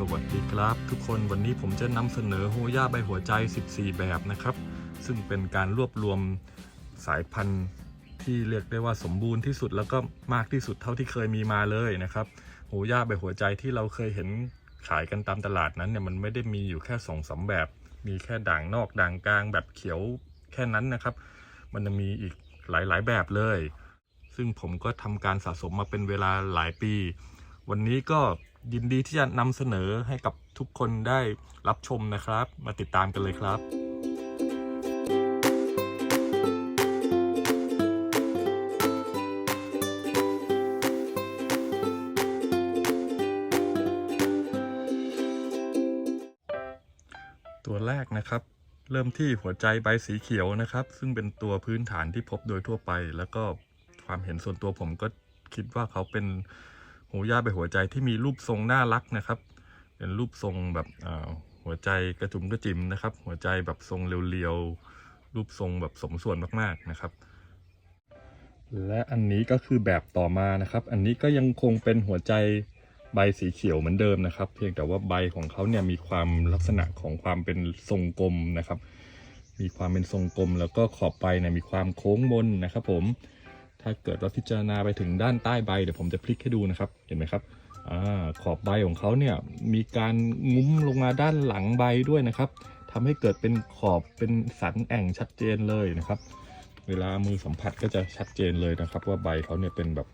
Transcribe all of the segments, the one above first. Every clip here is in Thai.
สวัสดีครับทุกคนวันนี้ผมจะนำเสนอโฮย่าใบหัวใจ 14 แบบนะครับ ซึ่งเป็นการรวบรวมสายพันธุ์ที่เรียกได้ว่าสมบูรณ์ที่สุดแล้วก็มากที่สุดเท่าที่เคยมีมาเลยนะครับโฮย่าใบหัวใจที่เราเคยเห็นขายกันตามตลาดนั้นเนี่ยมันไม่ได้มีอยู่แค่สองสามแบบ มีแค่ด่างนอกด่างกลางแบบเขียวแค่นั้นนะครับ มันจะมีอีกหลายๆแบบเลย ซึ่งผมก็ทำการสะสมมาเป็นเวลาหลายปี วันนี้ก็ ยินดีที่จะนำเสนอให้กับทุกคนได้รับชมนะครับ มาติดตามกันเลยครับตัวแรกนะครับ เริ่มที่หัวใจใบสีเขียวนะครับ ซึ่งเป็นตัวพื้นฐานที่พบโดยทั่วไป แล้วก็ความเห็นส่วนตัวผมก็คิดว่าเขาเป็น หูย่าใบหัวใจที่มีรูปทรงน่ารักนะครับ เป็นรูปทรงแบบหัวใจกระจุมกระจิมนะครับ หัวใจแบบทรงเรียวๆรูปทรงแบบสมส่วนมากๆนะครับ และอันนี้ก็คือแบบต่อมานะครับ อันนี้ก็ยังคงเป็นหัวใจใบสีเขียวเหมือนเดิมนะครับ เพียงแต่ว่าใบของเขาเนี่ยมีความลักษณะของความเป็นทรงกลมนะครับ มีความเป็นทรงกลม แล้วก็ขอบใบเนี่ยมีความโค้งมนนะครับ ผม ถ้าเกิดว่าพิจารณาไปถึงด้านใต้ใบเดี๋ยวผมจะพลิกให้ดูนะครับ เห็นไหมครับอขอบใบของเขาเนี่ยมีการงุ้มลงมาด้านหลังใบด้วยนะครับทำให้เกิดเป็นขอบเป็นสันแอ่งชัดเจนเลยนะครับ เวลามือสัมผัสก็จะชัดเจนเลยนะครับ ว่าใบเขาเนี่ยเป็นแบบ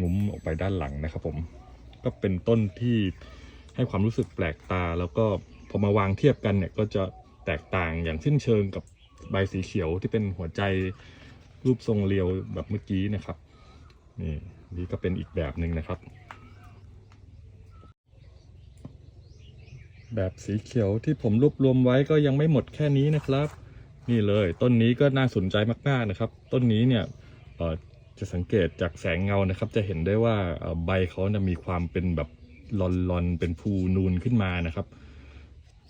งุ้มออกไปด้านหลังนะครับ ผมก็เป็นต้นที่ให้ความรู้สึกแปลกตา แล้วก็พอมาวางเทียบกันเนี่ยก็จะแตกต่างอย่างสิ้นเชิงกับใบสีเขียวที่เป็นหัวใจ รูปทรงเรียวแบบเมื่อกี้นะครับ นี่นี่ก็เป็นอีกแบบหนึ่งนะครับ แบบสีเขียวที่ผมรวบรวมไว้ก็ยังไม่หมดแค่นี้นะครับ นี่เลยต้นนี้ก็น่าสนใจมากๆนะครับ ต้นนี้เนี่ยจะสังเกตจากแสงเงานะครับ จะเห็นได้ว่าใบเขานะมีความเป็นแบบลอนๆเป็นภูนูนขึ้นมานะครับ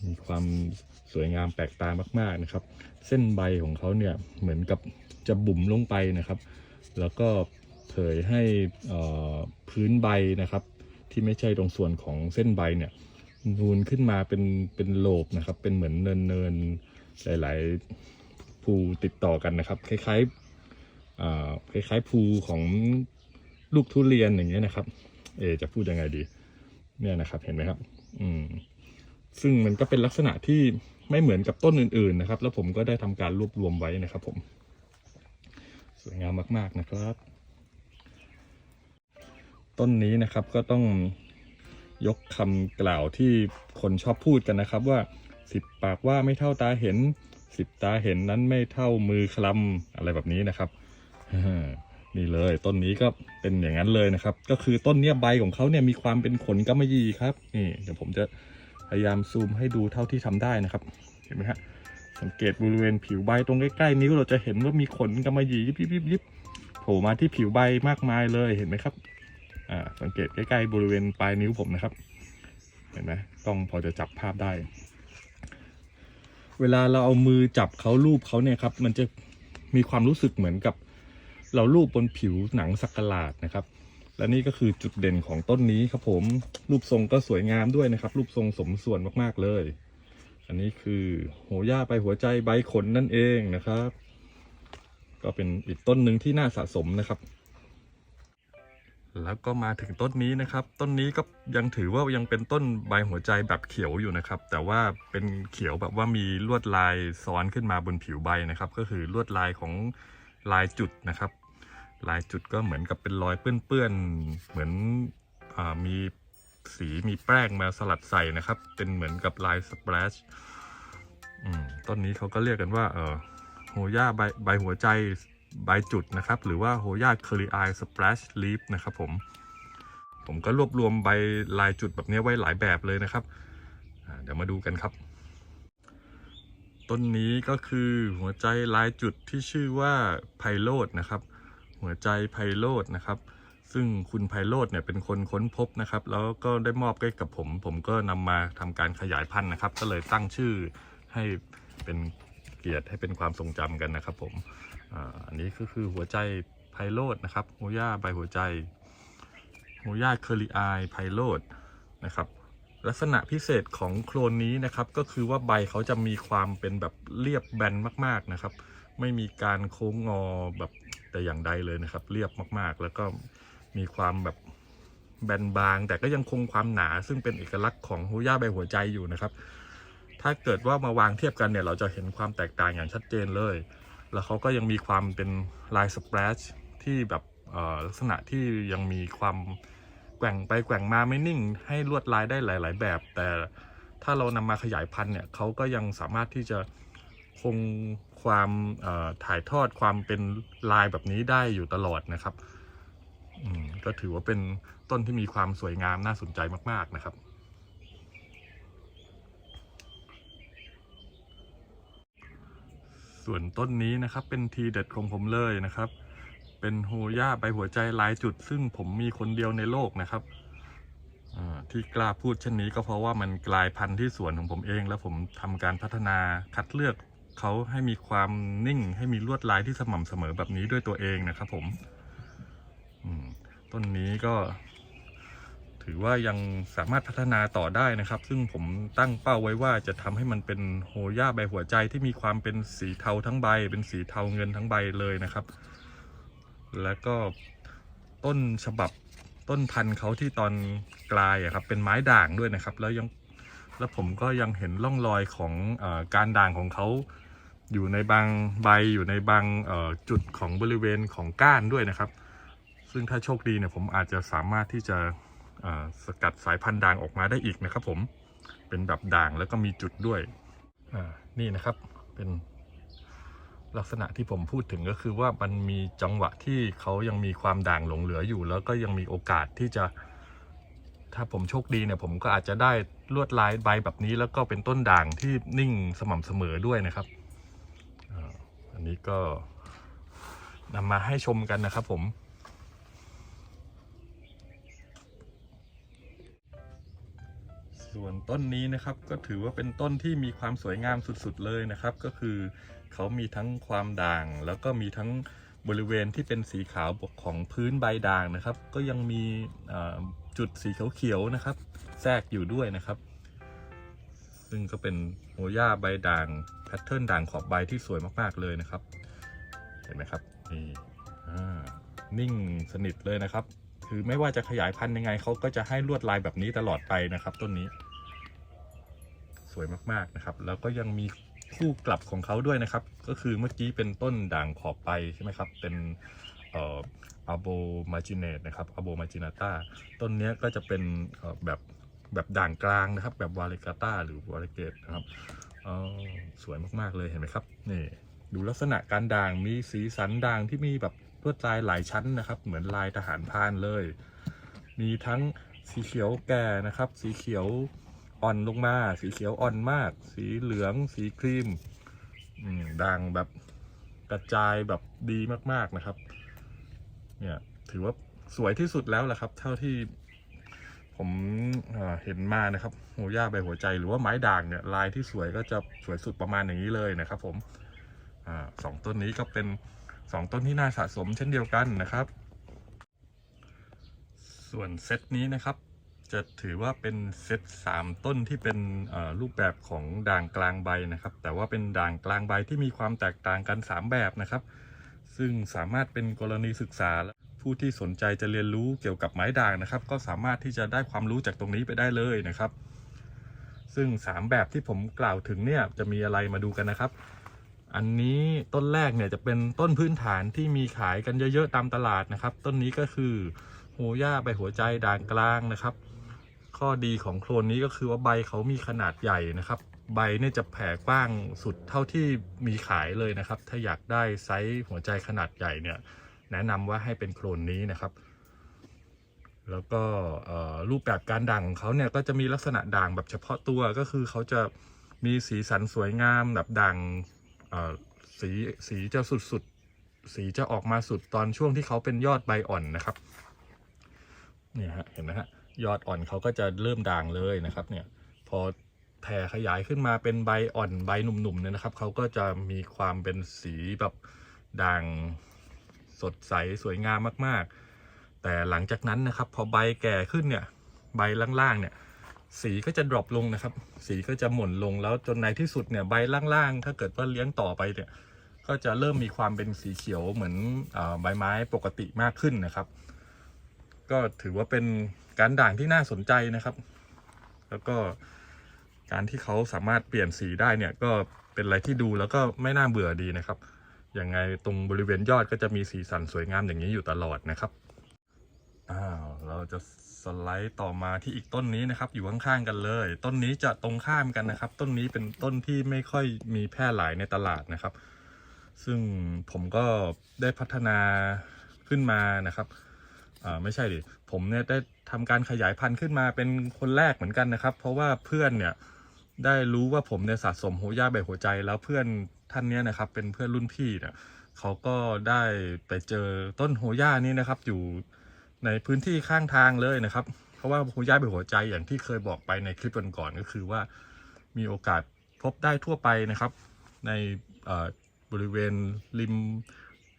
มีความสวยงามแปลกตามาก ๆนะครับ เส้นใบของเขาเนี่ยเหมือนกับจะบุ๋มลงไปนะครับ แล้วก็เผยให้พื้นใบนะครับ ที่ไม่ใช่ตรงส่วนของเส้นใบเนี่ยนูนขึ้นมาเป็นเป็นโลบนะครับ เป็นเหมือนเนินเนินๆหลาย ๆ ภูติดต่อกันนะครับ คล้ายๆคล้ายๆภูของลูกทุเรียนอย่างเงี้ยนะครับ เอจะพูดยังไงดี เนี่ยนะครับเห็นไหมครับ อืม ซึ่งมันก็เป็นลักษณะที่ไม่เหมือนกับต้นอื่นๆนะครับ แล้วผมก็ได้ทำการรวบรวมไว้นะครับผม สวยงามมากๆนะครับ ต้นนี้นะครับก็ต้องยกคำกล่าวที่คนชอบพูดกันนะครับว่าสิบปากว่าไม่เท่าตาเห็นสิบตาเห็นนั้นไม่เท่ามือคลำอะไรแบบนี้นะครับนี่เลยต้นนี้ก็เป็นอย่างนั้นเลยนะครับ ก็คือต้นเนี้ยใบของเขาเนี่ยมีความเป็นขนกำมะหยี่ครับ นี่เดี๋ยวผมจะ พยายามซูมให้ดูเท่าที่ทำได้นะครับ เห็นไหมฮะสังเกตบริเวณผิวใบตรงใกล้ๆนิ้วเราจะเห็นว่ามีขนกำมะหยี่ยิบยิบยิบยิบโผล่มาที่ผิวใบมากมายเลยเห็นไหมครับอ่าสังเกตใกล้ๆบริเวณปลายนิ้วผมนะครับ เห็นไหมกล้องพอจะจับภาพได้ เวลาเราเอามือจับเขาลูบเขาเนี่ยครับ มันจะมีความรู้สึกเหมือนกับ เราลูบบนผิวหนังสักหลาดนะครับ และนี่ก็คือจุดเด่นของต้นนี้ครับผม รูปทรงก็สวยงามด้วยนะครับ รูปทรงสมส่วนมากๆเลย อันนี้คือโหย่าใบหัวใจใบขนนั่นเองนะครับ ก็เป็นอีกต้นหนึ่งที่น่าสะสมนะครับ แล้วก็มาถึงต้นนี้นะครับ ต้นนี้ก็ยังถือว่ายังเป็นต้นใบหัวใจแบบเขียวอยู่นะครับ แต่ว่าเป็นเขียวแบบว่ามีลวดลายซ้อนขึ้นมาบนผิวใบนะครับ ก็คือลวดลายของลายจุดนะครับ ลายจุดก็เหมือนกับเป็นรอยเปื้อนๆ เหมือนอมีสีมีแป้งมาสลัดใส่นะครับ เป็นเหมือนกับลายสเปรชต้นนี้เขาก็เรียกกันว่า เออโฮย่าใบใบหัวใจใบจุดนะครับ หรือว่าโฮย่าเคอรีไอสเปรชลีฟนะครับผม ผมก็รวบรวมใบลายจุดแบบนี้ไว้หลายแบบเลยนะครับ เดี๋ยวมาดูกันครับ ต้นนี้ก็คือหัวใจลายจุดที่ชื่อว่าไพโรดนะครับ หัวใจไพโรดนะครับ ซึ่งคุณไพโรดเนี่ยเป็นคนค้นพบนะครับ แล้วก็ได้มอบให้กับผม ผมก็นำมาทำการขยายพันธุ์นะครับ ก็เลยตั้งชื่อให้เป็นเกียรติให้เป็นความทรงจำกันนะครับ ผมอ,อันนี้ก็คือหัวใจไพโรดนะครับหัวย่าใบหัวใจหัวย่าเคอรีไอไพโรดนะครับลักษณะพิเศษของโคลนนี้นะครับ ก็คือว่าใบเขาจะมีความเป็นแบบเรียบแบนมาก ๆนะครับ ไม่มีการโค้งงอแบบ แต่อย่างใดเลยนะครับ เรียบมากๆ แล้วก็มีความแบบแบนบาง แต่ก็ยังคงความหนา ซึ่งเป็นเอกลักษณ์ของฮูย่าใบหัวใจอยู่นะครับ ถ้าเกิดว่ามาวางเทียบกันเนี่ย เราจะเห็นความแตกต่างอย่างชัดเจนเลย แล้วเขาก็ยังมีความเป็นลายสเปรชที่แบบลักษณะที่ยังมีความแกว่งไปแกว่งมาไม่นิ่ง ให้ลวดลายได้หลาย ๆ แบบ แต่ถ้าเรานำมาขยายพันธุ์เนี่ยเขาก็ยังสามารถที่จะคง ความถ่ายทอดความเป็นลายแบบนี้ได้อยู่ตลอดนะครับก็ถือว่าเป็นต้นที่มีความสวยงามน่าสนใจมาก ๆนะครับ ส่วนต้นนี้นะครับเป็นทีเด็ดของผมเลยนะครับ เป็นโฮย่าใบหัวใจลายจุด ซึ่งผมมีคนเดียวในโลกนะครับที่กล้าพูดเช่นนี้ก็เพราะว่ามันกลายพันธุ์ที่สวนของผมเอง แล้วผมทำการพัฒนาคัดเลือก เขาให้มีความนิ่งให้มีลวดลายที่สม่ำเสมอแบบนี้ด้วยตัวเองนะครับผมต้นนี้ก็ ถือว่ายังสามารถพัฒนาต่อได้นะครับ ซึ่งผมตั้งเป้าไว้ว่าจะทำให้มันเป็นโฮย่าใบหัวใจที่มีความเป็นสีเทาทั้งใบ เป็นสีเทาเงินทั้งใบเลยนะครับ แล้วก็ต้นฉบับต้นพันธุ์เขาที่ตอนกลายอะครับเป็นไม้ด่างด้วยนะครับ แล้วยังแล้วผมก็ยังเห็นร่องรอยของอการด่างของเขา อยู่ในบางใบอยู่ในบางจุดของบริเวณของก้านด้วยนะครับ ซึ่งถ้าโชคดีเนี่ยผมอาจจะสามารถที่จะสกัดสายพันธุ์ด่างออกมาได้อีกนะครับ ผมเป็นแบบด่างแล้วก็มีจุดด้วยนี่นะครับเป็นลักษณะที่ผมพูดถึงก็คือว่ามันมีจังหวะที่เขายังมีความด่างหลงเหลืออยู่ แล้วก็ยังมีโอกาสที่จะ ถ้าผมโชคดีเนี่ยผมก็อาจจะได้ลวดลายใบแบบนี้ แล้วก็เป็นต้นด่างที่นิ่งสม่ำเสมอด้วยนะครับ อันนี้ก็นำมาให้ชมกันนะครับผมส่วนต้นนี้นะครับก็ถือว่าเป็นต้นที่มีความสวยงามสุดๆเลยนะครับ ก็คือเขามีทั้งความด่าง แล้วก็มีทั้งบริเวณที่เป็นสีขาวของพื้นใบด่างนะครับ ก็ยังมีจุดสีเขียวๆนะครับ แทรกอยู่ด้วยนะครับ ซึ่งก็เป็นโฮย่าใบด่างแพทเทิร์นด่างขอบใบที่สวยมากๆเลยนะครับ เห็นไหมครับนี่นิ่งสนิทเลยนะครับ คือไม่ว่าจะขยายพันธุ์ยังไงเขาก็จะให้ลวดลายแบบนี้ตลอดไปนะครับ ต้นนี้ สวยมากๆนะครับ แล้วก็ยังมีคู่กลับของเขาด้วยนะครับ ก็คือเมื่อกี้เป็นต้นด่างขอบไปใช่ไหมครับ เป็นเอ่ออาโบมาจิเนตนะครับอาโบมาจินาตาต้นนี้ก็จะเป็นแบบ แบบด่างกลางนะครับ แบบวาเลกาตาหรือวาเลเกตนะครับอ๋อสวยมากๆเลยเห็นไหมครับนี่ดูลักษณะการด่างมีสีสันด่างที่มีแบบลวดลายหลายชั้นนะครับ เหมือนลายทหารพานเลย มีทั้งสีเขียวแก่นะครับ สีเขียวอ่อนลงมา สีเขียวอ่อนมาก สีเหลือง สีครีมอืมด่างแบบกระจายแบบดีมากๆนะครับ เนี่ยถือว่าสวยที่สุดแล้วแหละครับ เท่าที่ ผมเเห็นมานะครับโหย่าใบหัวใจหรือว่าไม้ด่างเนี่ยลายที่สวยก็จะสวยสุดประมาณอย่างนี้เลยนะครับ ผมอสองต้นนี้ก็เป็นสองต้นที่น่าสะสมเช่นเดียวกันนะครับ ส่วนเซตนี้นะครับ จะถือว่าเป็นเซต3ต้นที่เป็นรูปแบบของด่างกลางใบนะครับ แต่ว่าเป็นด่างกลางใบที่มีความแตกต่างกัน 3 แบบนะครับ ซึ่งสามารถเป็นกรณีศึกษาและ ผู้ที่สนใจจะเรียนรู้เกี่ยวกับไม้ด่างนะครับ ก็สามารถที่จะได้ความรู้จากตรงนี้ไปได้เลยนะครับ ซึ่ง 3 แบบที่ผมกล่าวถึงเนี่ยจะมีอะไรมาดูกันนะครับ อันนี้ต้นแรกเนี่ยจะเป็นต้นพื้นฐานที่มีขายกันเยอะๆตามตลาดนะครับ ต้นนี้ก็คือโฮย่าใบหัวใจด่างกลางนะครับ ข้อดีของโคลนนี้ก็คือว่าใบเขามีขนาดใหญ่นะครับใบเนี่ยจะแผ่กว้างสุดเท่าที่มีขายเลยนะครับ ถ้าอยากได้ไซส์หัวใจขนาดใหญ่เนี่ย แนะนำว่าให้เป็นโคลนนี้นะครับ แล้วก็รูปแบบการด่างของเขาเนี่ยก็จะมีลักษณะด่างแบบเฉพาะตัวก็คือเขาจะมีสีสันสวยงามแบบด่างสีสีจะสุดๆสีจะออกมาสุดตอนช่วงที่เขาเป็นยอดใบอ่อนนะครับเนี่ยฮะเห็นไหมฮะยอดอ่อนเขาก็จะเริ่มด่างเลยนะครับ เนี่ยพอแผ่ขยายขึ้นมาเป็นใบอ่อนใบหนุ่มๆเนี่ยนะครับเขาก็จะมีความเป็นสีแบบด่าง สดใสสวยงามมากๆ แต่หลังจากนั้นนะครับ พอใบแก่ขึ้นเนี่ย ใบล่างๆเนี่ย สีก็จะดรอปลงนะครับ สีก็จะหม่นลงแล้วจนในที่สุดเนี่ยใบล่างๆ ถ้าเกิดว่าเลี้ยงต่อไปเนี่ย ก็จะเริ่มมีความเป็นสีเขียวเหมือนอใบไม้ปกติมากขึ้นนะครับ ก็ถือว่าเป็นการด่างที่น่าสนใจนะครับ แล้วก็การที่เขาสามารถเปลี่ยนสีได้เนี่ยก็เป็นอะไรที่ดูแล้วก็ไม่น่าเบื่อดีนะครับ ยังไงตรงบริเวณยอดก็จะมีสีสันสวยงามอย่างนี้อยู่ตลอดนะครับอ้าวเราจะสไลด์ต่อมาที่อีกต้นนี้นะครับ อยู่ข้างๆกันเลย ต้นนี้จะตรงข้ามกันนะครับ ต้นนี้เป็นต้นที่ไม่ค่อยมีแพร่หลายในตลาดนะครับ ซึ่งผมก็ได้พัฒนาขึ้นมานะครับอ่าไม่ใช่ดิผมเนี่ยได้ทำการขยายพันธุ์ขึ้นมาเป็นคนแรกเหมือนกันนะครับ เพราะว่าเพื่อนเนี่ย ได้รู้ว่าผมเนี่ยสะสมโฮย่าใบหัวใจแล้วเพื่อนท่านเนี้ยนะครับเป็นเพื่อนรุ่นพี่เนี่ยเขาก็ได้ไปเจอต้นโฮย่านี้นะครับอยู่ในพื้นที่ข้างทางเลยนะครับ เพราะว่าโฮย่าใบหัวใจอย่างที่เคยบอกไปในคลิปก่อนๆก็คือว่ามีโอกาสพบได้ทั่วไปนะครับ ในบริเวณริม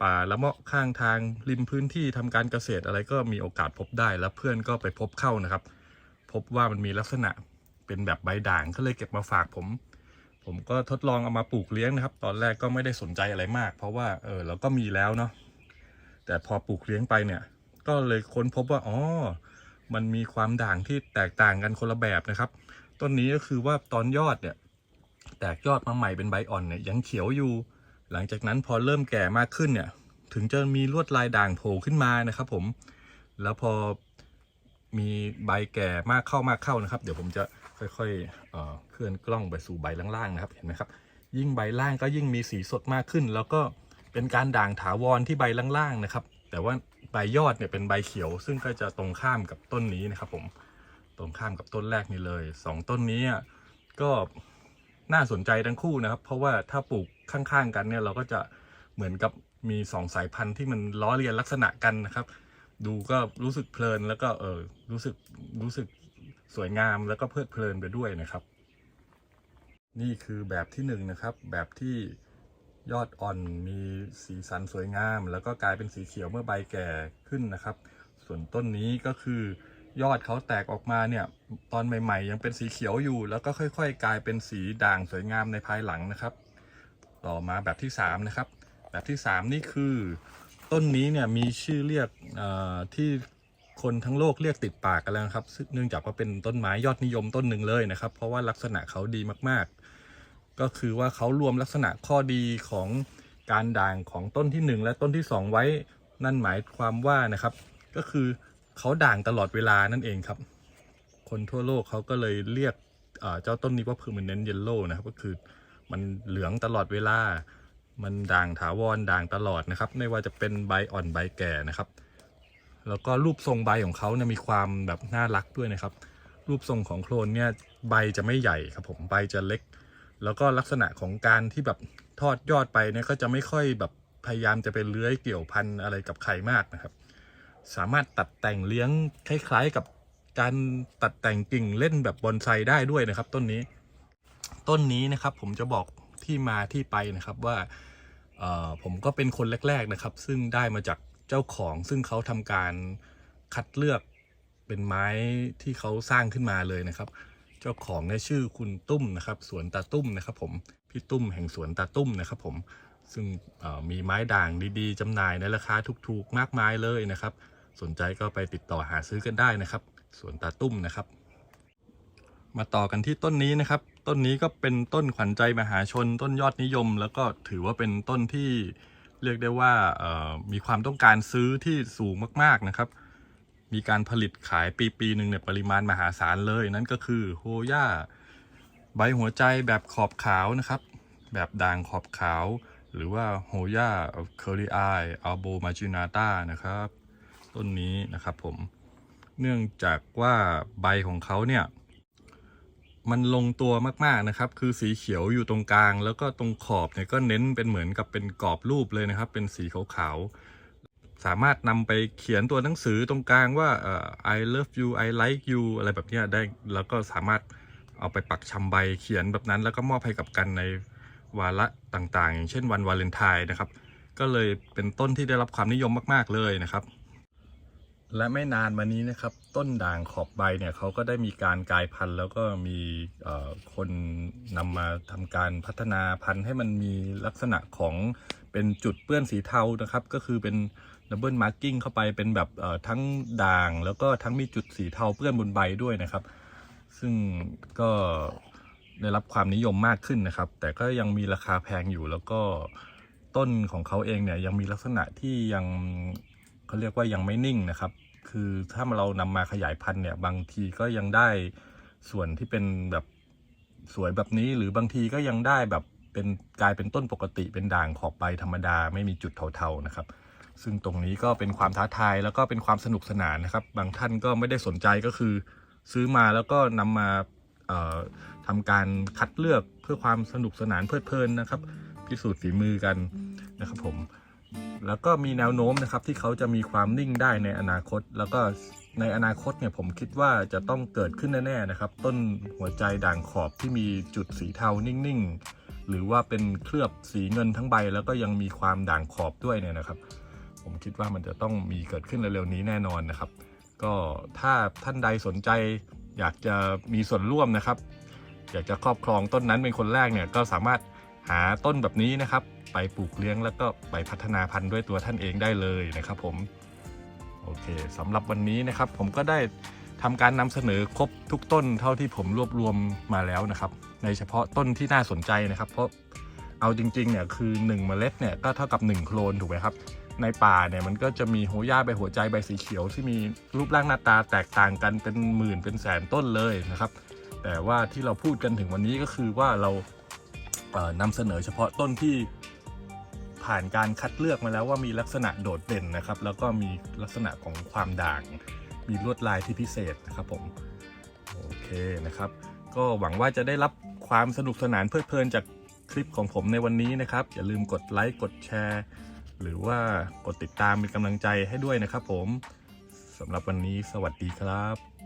ป่าละเมาะข้างทางริมพื้นที่ทำการเกษตรอะไรก็มีโอกาสพบได้แล้วเพื่อนก็ไปพบเข้านะครับ พบว่ามันมีลักษณะ เป็นแบบใบด่างก็เลยเก็บมาฝากผม ผมก็ทดลองเอามาปลูกเลี้ยงนะครับ ตอนแรกก็ไม่ได้สนใจอะไรมาก เพราะว่าเออเราก็มีแล้วเนาะแต่พอปลูกเลี้ยงไปเนี่ย ก็เลยค้นพบว่าอ๋อมันมีความด่างที่แตกต่างกันคนละแบบนะครับ ต้นนี้ก็คือว่าตอนยอดเนี่ย แตกยอดมาใหม่เป็นใบอ่อนเนี่ยยังเขียวอยู่ หลังจากนั้นพอเริ่มแก่มากขึ้นเนี่ย ถึงจะมีลวดลายด่างโผล่ขึ้นมานะครับ ผม แล้วพอมีใบแก่มากเข้ามากเข้านะครับ เดี๋ยวผมจะ ค่อยๆเคลื่อนกล้องไปสู่ใบล่างๆนะครับเห็นไหมครับ ยิ่งใบล่างก็ยิ่งมีสีสดมากขึ้น แล้วก็เป็นการด่างถาวรที่ใบล่างๆนะครับ แต่ว่าใบยอดเนี่ยเป็นใบเขียว ซึ่งก็จะตรงข้ามกับต้นนี้นะครับ ผมตรงข้ามกับต้นแรกนี่เลยสองต้นนี้ก็น่าสนใจทั้งคู่นะครับ เพราะว่าถ้าปลูกข้างๆกันเนี่ยเราก็จะเหมือนกับมีสองสายพันธุ์ที่มันล้อเลียนลักษณะกันนะครับ ดูก็รู้สึกเพลินแล้วก็เออรู้สึกรู้สึก สวยงามแล้วก็เพลิดเพลินไปด้วยนะครับ นี่คือแบบที่หนึ่งนะครับ แบบที่ยอดอ่อนมีสีสันสวยงาม แล้วก็กลายเป็นสีเขียวเมื่อใบแก่ขึ้นนะครับ ส่วนต้นนี้ก็คือยอดเขาแตกออกมาเนี่ยตอนใหม่ ๆ ยังเป็นสีเขียวอยู่ แล้วก็ค่อยๆ กลายเป็นสีด่างสวยงามในภายหลังนะครับ ต่อมาแบบที่สามนะครับแบบที่สามนี่คือ ต้นนี้เนี่ยมีชื่อเรียกที่ คนทั้งโลกเรียกติดปากกันแล้วครับซึ่งเนื่องจากว่าเป็นต้นไม้ยอดนิยมต้นหนึ่งเลยนะครับ เพราะว่าลักษณะเขาดีมากๆ ก็คือว่าเขารวมลักษณะข้อดีของการด่างของต้นที่หนึ่งและต้นที่สองไว้นั่นหมายความว่านะครับ ก็คือเขาด่างตลอดเวลานั่นเองครับ คนทั่วโลกเขาก็เลยเรียกเอ่อเจ้าต้นนี้ว่า permanent yellow นะครับก็คือมันเหลืองตลอดเวลา มันด่างถาวรด่างตลอดนะครับ ไม่ว่าจะเป็นใบอ่อนใบแก่นะครับ แล้วก็รูปทรงใบของเขาเนี่ยมีความแบบน่ารักด้วยนะครับ รูปทรงของโคลนเนี่ยใบจะไม่ใหญ่ครับผมใบจะเล็ก แล้วก็ลักษณะของการที่แบบทอดยอดไปเนี่ยก็จะไม่ค่อยแบบพยายามจะเป็นเลื้อยเกี่ยวพันอะไรกับใครมากนะครับ สามารถตัดแต่งเลี้ยงคล้ายๆกับการตัดแต่งกิ่งเล่นแบบบอนไซได้ด้วยนะครับ ต้นนี้ ต้นนี้นะครับผมจะบอกที่มาที่ไปนะครับว่าผมก็เป็นคนแรก ๆนะครับ ซึ่งได้มาจาก เจ้าของซึ่งเขาทำการคัดเลือกเป็นไม้ที่เขาสร้างขึ้นมาเลยนะครับ เจ้าของเนี่ยชื่อคุณตุ้มนะครับ สวนตาตุ้มนะครับ ผมพี่ตุ้มแห่งสวนตาตุ้มนะครับ ผมซึ่งมีไม้ด่างดีๆจำหน่ายในราคาถูกๆ มากมายเลยนะครับ สนใจก็ไปติดต่อหาซื้อกันได้นะครับสวนตาตุ้มนะครับ มาต่อกันที่ต้นนี้นะครับ ต้นนี้ก็เป็นต้นขวัญใจมหาชน ต้นยอดนิยม แล้วก็ถือว่าเป็นต้นที่ เรียกได้ว่ามีความต้องการซื้อที่สูงมาก ๆนะครับ มีการผลิตขายปีปีหนึ่งเนี่ยปริมาณมหาศาลเลย นั่นก็คือโฮย่าใบหัวใจแบบขอบขาวนะครับ แบบด่างขอบขาว หรือว่าโฮย่าเคอรี่ไออัลโบมาจินาตานะครับ ต้นนี้นะครับผมเนื่องจากว่าใบของเขาเนี่ย มันลงตัวมากๆนะครับ คือสีเขียวอยู่ตรงกลาง แล้วก็ตรงขอบเนี่ยก็เน้นเป็นเหมือนกับเป็นกรอบรูปเลยนะครับ เป็นสีขาวๆสามารถนำไปเขียนตัวหนังสือตรงกลางว่าเอ่อ I love you I like you อะไรแบบนี้ได้แล้วก็สามารถเอาไปปักชำใบเขียนแบบนั้น แล้วก็มอบให้กับกันในวาระต่างๆ อย่างเช่นวันวาเลนไทน์นะครับ ก็เลยเป็นต้นที่ได้รับความนิยมมาก ๆเลยนะครับ และไม่นานมานี้นะครับ ต้นด่างขอบใบเนี่ยเขาก็ได้มีการกลายพันธุ์ แล้วก็มีคนนำมาทำการพัฒนาพันธุ์ให้มันมีลักษณะของเป็นจุดเปื้อนสีเทานะครับ ก็คือเป็นดับเบิลมาร์กิ้งเข้าไปเป็นแบบทั้งด่าง แล้วก็ทั้งมีจุดสีเทาเปื้อนบนใบด้วยนะครับ ซึ่งก็ได้รับความนิยมมากขึ้นนะครับ แต่ก็ยังมีราคาแพงอยู่แล้วก็ต้นของเขาเองเนี่ยยังมีลักษณะที่ยัง เขาเรียกว่ายังไม่นิ่งนะครับ คือถ้าเรานำมาขยายพันธุ์เนี่ย บางทีก็ยังได้ส่วนที่เป็นแบบสวยแบบนี้ หรือบางทีก็ยังได้แบบเป็นกลายเป็นต้นปกติเป็นด่างขอบใบธรรมดาไม่มีจุดเทาๆนะครับ ซึ่งตรงนี้ก็เป็นความท้าทายแล้วก็เป็นความสนุกสนานนะครับ บางท่านก็ไม่ได้สนใจก็คือ ซื้อมาแล้วก็นำมาเอ่อทำการคัดเลือกเพื่อความสนุกสนานเพลิดเพลินนะครับ พิสูจน์ฝีมือกันนะครับผม แล้วก็มีแนวโน้มนะครับที่เขาจะมีความนิ่งได้ในอนาคต แล้วก็ในอนาคตเนี่ยผมคิดว่าจะต้องเกิดขึ้นแน่ๆนะครับ ต้นหัวใจด่างขอบที่มีจุดสีเทานิ่งๆ หรือว่าเป็นเคลือบสีเงินทั้งใบ แล้วก็ยังมีความด่างขอบด้วยเนี่ยนะครับ ผมคิดว่ามันจะต้องมีเกิดขึ้นเร็วๆนี้แน่นอนนะครับ ก็ถ้าท่านใดสนใจอยากจะมีส่วนร่วมนะครับ อยากจะครอบครองต้นนั้นเป็นคนแรกเนี่ยก็สามารถหาต้นแบบนี้นะครับ ไปปลูกเลี้ยงแล้วก็ไปพัฒนาพันธุ์ด้วยตัวท่านเองได้เลยนะครับผมโอเคสำหรับวันนี้นะครับ ผมก็ได้ทำการนำเสนอครบทุกต้นเท่าที่ผมรวบรวมมาแล้วนะครับ ในเฉพาะต้นที่น่าสนใจนะครับ เพราะเอาจริงๆเนี่ยคือ 1 เมล็ดเนี่ยก็เท่ากับ 1 โคลนถูกไหมครับ ในป่าเนี่ยมันก็จะมีโหย่าใบหัวใจใบสีเขียวที่มีรูปร่างหน้าตาแตกต่างกันเป็นหมื่นเป็นแสนต้นเลยนะครับ แต่ว่าที่เราพูดกันถึงวันนี้ก็คือว่าเราเอ่อนำเสนอเฉพาะต้นที่ ผ่านการคัดเลือกมาแล้วว่ามีลักษณะโดดเด่นนะครับ แล้วก็มีลักษณะของความด่าง มีลวดลายที่พิเศษนะครับผมโอเคนะครับ ก็หวังว่าจะได้รับความสนุกสนานเพลิดเพลินจากคลิปของผมในวันนี้นะครับ อย่าลืมกดไลค์กดแชร์ หรือว่ากดติดตามเป็นกำลังใจให้ด้วยนะครับผมสำหรับวันนี้สวัสดีครับ